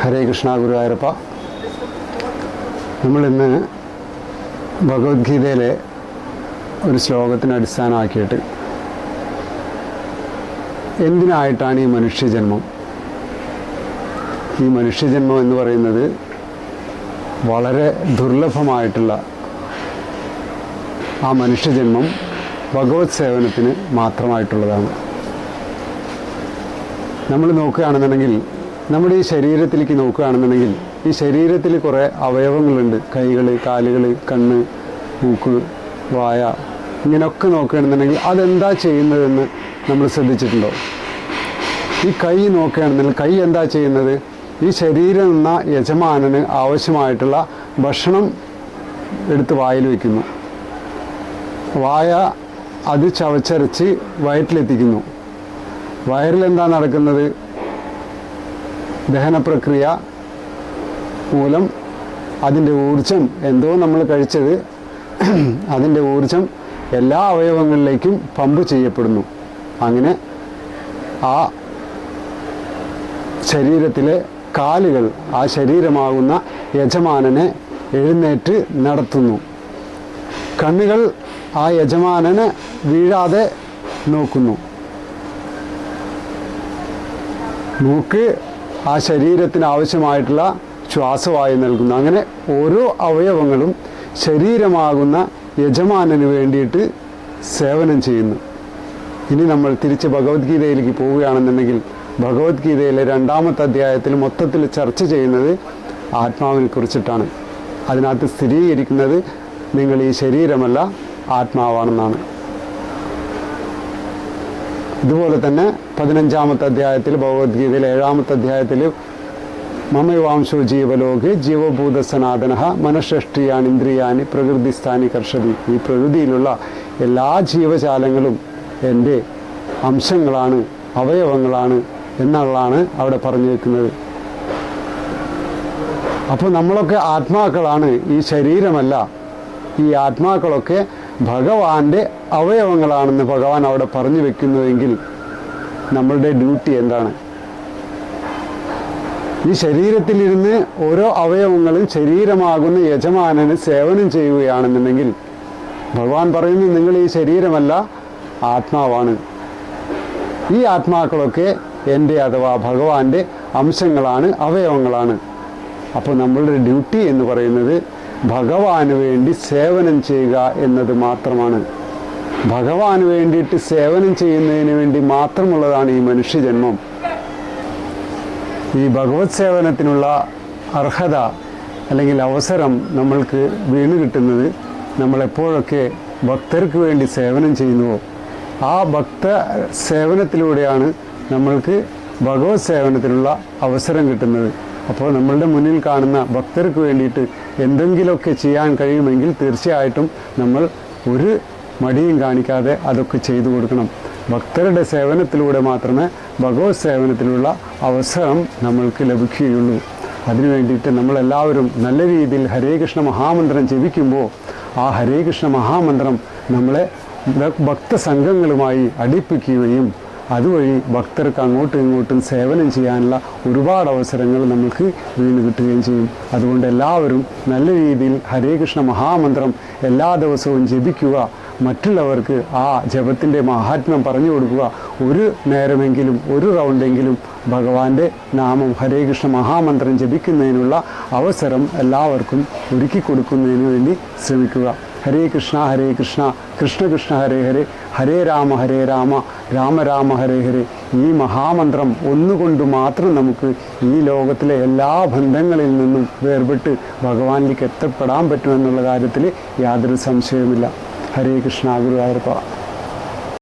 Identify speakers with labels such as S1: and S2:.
S1: ഹരേ കൃഷ്ണ ഗുരുവായൂരപ്പ. നമ്മളിന്ന് ഭഗവത്ഗീതയിലെ ഒരു ശ്ലോകത്തിന് അടിസ്ഥാനമാക്കിയിട്ട് എന്തിനായിട്ടാണ് ഈ മനുഷ്യജന്മം? ഈ മനുഷ്യജന്മം എന്ന് പറയുന്നത് വളരെ ദുർലഭമായിട്ടുള്ള ആ മനുഷ്യജന്മം ഭഗവത് സേവനത്തിന് മാത്രമായിട്ടുള്ളതാണ്. നമ്മൾ നോക്കുകയാണെന്നുണ്ടെങ്കിൽ നമ്മുടെ ഈ ശരീരത്തിലേക്ക് നോക്കുകയാണെന്നുണ്ടെങ്കിൽ ഈ ശരീരത്തിൽ കുറേ അവയവങ്ങളുണ്ട്. കൈകൾ കാലുകൾ കണ്ണ് മൂക്ക് വായ ഇങ്ങനെയൊക്കെ നോക്കുകയാണെന്നുണ്ടെങ്കിൽ അതെന്താ ചെയ്യുന്നതെന്ന് നമ്മൾ ശ്രദ്ധിച്ചിട്ടുണ്ടോ? ഈ കൈ നോക്കുകയാണെന്നുണ്ടെങ്കിൽ കൈ എന്താ ചെയ്യുന്നത്? ഈ ശരീരം എന്ന യജമാനന് ആവശ്യമായിട്ടുള്ള ഭക്ഷണം എടുത്ത് വായിൽ വയ്ക്കുന്നു. വായ അത് ചവച്ചരച്ച് വയറ്റിലെത്തിക്കുന്നു. വയറിൽ എന്താ നടക്കുന്നത്? ദഹന പ്രക്രിയ മൂലം അതിന്റെ ഊർജം എന്തോ നമ്മൾ കഴിച്ചത് അതിന്റെ ഊർജം എല്ലാ അവയവങ്ങളിലേക്കും പമ്പ് ചെയ്യപ്പെടുന്നു. അങ്ങനെ ആ ശരീരത്തിലെ കാലുകൾ ആ ശരീരമാകുന്ന യജമാനനെ എഴുന്നേറ്റ് നടത്തുന്നു. കണ്ണുകൾ ആ യജമാനന് വീഴാതെ നോക്കുന്നു. മൂക്ക് ആ ശരീരത്തിന് ആവശ്യമായിട്ടുള്ള ശ്വാസവായു നൽകുന്നു. അങ്ങനെ ഓരോ അവയവങ്ങളും ശരീരമാകുന്ന യജമാനന് വേണ്ടിയിട്ട് സേവനം ചെയ്യുന്നു. ഇനി നമ്മൾ തിരിച്ച് ഭഗവത്ഗീതയിലേക്ക് പോവുകയാണെന്നുണ്ടെങ്കിൽ ഭഗവത്ഗീതയിലെ രണ്ടാമത്തെ അധ്യായത്തിൽ മൊത്തത്തിൽ ചർച്ച ചെയ്യുന്നത് ആത്മാവിനെ കുറിച്ചിട്ടാണ്. അതിനകത്ത് സ്ഥിരീകരിക്കുന്നത് നിങ്ങൾ ഈ ശരീരമല്ല ആത്മാവാണെന്നാണ്. ഇതുപോലെ തന്നെ പതിനഞ്ചാമത്തെ അധ്യായത്തിൽ ഭഗവത്ഗീതയിൽ ഏഴാമത്തെ അധ്യായത്തിൽ മമയവാംശോ ജീവലോകെ ജീവഭൂത സനാതന മനഃഷ്ടിയാണ് ഇന്ദ്രിയാനി പ്രകൃതിസ്ഥാനി കർഷതി. ഈ പ്രകൃതിയിലുള്ള എല്ലാ ജീവജാലങ്ങളും എന്റെ അംശങ്ങളാണ് അവയവങ്ങളാണ് എന്നുള്ളതാണ് അവിടെ പറഞ്ഞു വെക്കുന്നത് അപ്പോൾ നമ്മളൊക്കെ ആത്മാക്കളാണ് ഈ ശരീരമല്ല ഈ ആത്മാക്കളൊക്കെ ഭഗവാന്റെ അവയവങ്ങളാണെന്ന് ഭഗവാൻ അവിടെ പറഞ്ഞു വെക്കുന്നുവെങ്കിൽ നമ്മളുടെ ഡ്യൂട്ടി എന്താണ്? ഈ ശരീരത്തിലിരുന്ന് ഓരോ അവയവങ്ങളും ശരീരമാകുന്ന യജമാനന് സേവനം ചെയ്യുകയാണെന്നുണ്ടെങ്കിൽ ഭഗവാൻ പറയുന്നു നിങ്ങൾ ഈ ശരീരമല്ല ആത്മാവാണ്. ഈ ആത്മാക്കളൊക്കെ എന്റെ അഥവാ ഭഗവാന്റെ അംശങ്ങളാണ് അവയവങ്ങളാണ്. അപ്പോൾ നമ്മളുടെ ഡ്യൂട്ടി എന്ന് പറയുന്നത് ഭഗവാന് വേണ്ടി സേവനം ചെയ്യുക എന്നത് മാത്രമാണ്. ഭഗവാന് വേണ്ടിയിട്ട് സേവനം ചെയ്യുന്നതിന് വേണ്ടി മാത്രമുള്ളതാണ് ഈ മനുഷ്യജന്മം. ഈ ഭഗവത് സേവനത്തിനുള്ള അർഹത അല്ലെങ്കിൽ അവസരം നമ്മൾക്ക് വീണ് കിട്ടുന്നത് നമ്മളെപ്പോഴൊക്കെ ഭക്തർക്ക് വേണ്ടി സേവനം ചെയ്യുന്നുവോ? ആ ഭക്ത സേവനത്തിലൂടെയാണ് നമ്മൾക്ക് ഭഗവത് സേവനത്തിനുള്ള അവസരം കിട്ടുന്നത്. അപ്പോൾ നമ്മളുടെ മുന്നിൽ കാണുന്ന ഭക്തർക്ക് വേണ്ടിയിട്ട് എന്തെങ്കിലുമൊക്കെ ചെയ്യാൻ കഴിയുമെങ്കിൽ തീർച്ചയായിട്ടും നമ്മൾ ഒരു മടിയും കാണിക്കാതെ അതൊക്കെ ചെയ്തു കൊടുക്കണം. ഭക്തരുടെ സേവനത്തിലൂടെ മാത്രമേ ഭഗവത് സേവനത്തിലുള്ള അവസരം നമ്മൾക്ക് ലഭിക്കുകയുള്ളൂ. അതിനു വേണ്ടിയിട്ട് നമ്മളെല്ലാവരും നല്ല രീതിയിൽ ഹരേ കൃഷ്ണ മഹാമന്ത്രം ജപിക്കുമ്പോൾ ആ ഹരേ കൃഷ്ണ മഹാമന്ത്രം നമ്മളെ ഭക്തസംഘങ്ങളുമായി അടുപ്പിക്കുകയും അതുവഴി ഭക്തർക്ക് അങ്ങോട്ടും ഇങ്ങോട്ടും സേവനം ചെയ്യാനുള്ള ഒരുപാട് അവസരങ്ങൾ നമുക്ക് വീണ് കിട്ടുകയും ചെയ്യും. അതുകൊണ്ട് എല്ലാവരും നല്ല രീതിയിൽ ഹരേ കൃഷ്ണ മഹാമന്ത്രം എല്ലാ ദിവസവും ജപിക്കുക. മറ്റുള്ളവർക്ക് ആ ജപത്തിന്റെ മഹാത്മ്യം പറഞ്ഞു കൊടുക്കുക. ഒരു നേരമെങ്കിലും ഒരു റൗണ്ടെങ്കിലും ഭഗവാന്റെ നാമം ഹരേ കൃഷ്ണ മഹാമന്ത്രം ജപിക്കുന്നതിനുള്ള അവസരം എല്ലാവർക്കും ഒരുക്കി കൊടുക്കുന്നതിന് വേണ്ടി ശ്രമിക്കുക. ഹരേ കൃഷ്ണ ഹരേ കൃഷ്ണ കൃഷ്ണ കൃഷ്ണ ഹരേ ഹരേ ഹരേ രാമ ഹരേ രാമ രാമ രാമ ഹരേ ഹരേ. ഈ മഹാമന്ത്രം ഒന്നുകൊണ്ട് മാത്രം നമുക്ക് ഈ ലോകത്തിലെ എല്ലാ ബന്ധങ്ങളിൽ നിന്നും വേർപെട്ട് ഭഗവാനിലേക്ക് എത്തപ്പെടാൻ പറ്റുമെന്നുള്ള കാര്യത്തിൽ യാതൊരു സംശയവുമില്ല. ഹരേ കൃഷ്ണ ഗുരുവായൂരപ്പ.